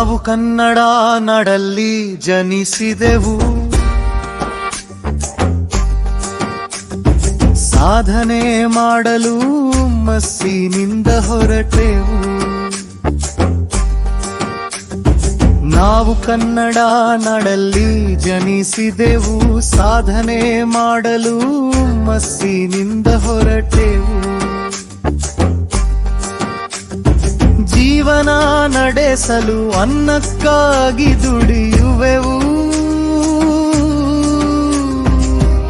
ನಾವು ಕನ್ನಡ ನಾಡಲ್ಲಿ ಜನಿಸಿದೆವು. ಸಾಧನೆ ಮಾಡಲು ಮಸ್ಸಿನಿಂದ ಹೊರಟೆವು. ನಾವು ಕನ್ನಡ ನಾಡಲ್ಲಿ ಜನಿಸಿದೆವು. ಸಾಧನೆ ಮಾಡಲು ಮಸ್ಸಿನಿಂದ ಹೊರಟೆವು. ಜೀವನ ನಡೆಸಲು ಅನ್ನಕ್ಕಾಗಿ ದುಡಿಯುವೆವು.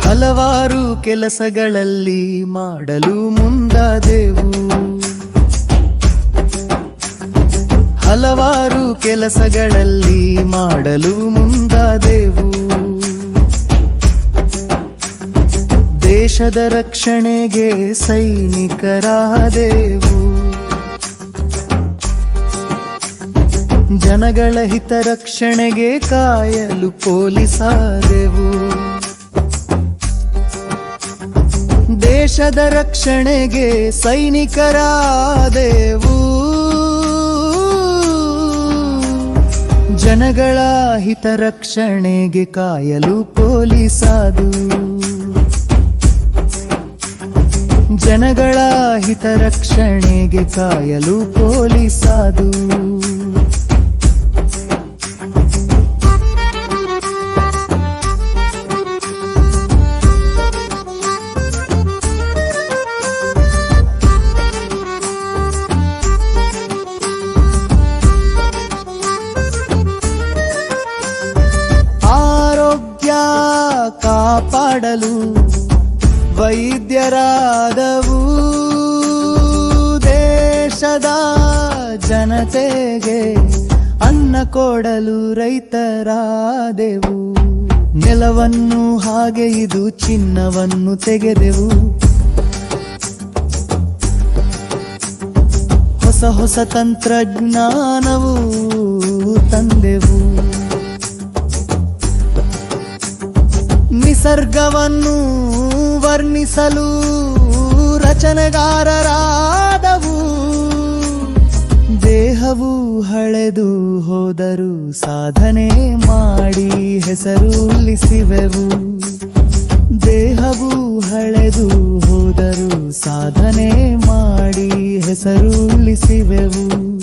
ಹಲವಾರು ಕೆಲಸಗಳಲ್ಲಿ ಮಾಡಲು ಮುಂದಾದೆವು. ಹಲವಾರು ಕೆಲಸಗಳಲ್ಲಿ ಮಾಡಲು ಮುಂದಾದೆವು. ದೇಶದ ರಕ್ಷಣೆಗೆ ಸೈನಿಕರಾದೆವು. ಜನಗಳ ಹಿತರಕ್ಷಣೆಗೆ ಕಾಯಲು ಪೊಲೀಸಾದೆವು. ದೇಶದ ರಕ್ಷಣೆಗೆ ಸೈನಿಕರಾದೆವು. ಜನಗಳ ಹಿತರಕ್ಷಣೆಗೆ ಕಾಯಲು ಪೊಲೀಸಾದು. ಜನಗಳ ಹಿತರಕ್ಷಣೆಗೆ ಕಾಯಲು ಪೊಲೀಸಾದು. ಕಾಪಾಡಲು ವೈದ್ಯರಾದವು. ದೇಶದ ಜನತೆಗೆ ಅನ್ನ ಕೊಡಲು ರೈತರಾದೆವು. ನೆಲವನ್ನು ಹಾಗೆ ಇದು ಚಿನ್ನವನ್ನು ತೆಗೆದೆವು. ಹೊಸ ಹೊಸ ತಂತ್ರಜ್ಞಾನವು ತಂದೆವು. ನಿಸರ್ಗವನ್ನು ವರ್ಣಿಸಲು ರಚನೆಗಾರರಾದವು. ದೇಹವು ಹಳೆದು ಹೋದರು ಸಾಧನೆ ಮಾಡಿ ಹೆಸರು ದೇಹವು ಹಳೆದು ಹೋದರು ಸಾಧನೆ ಮಾಡಿ ಹೆಸರು ಉಳಿಸಿವೆವು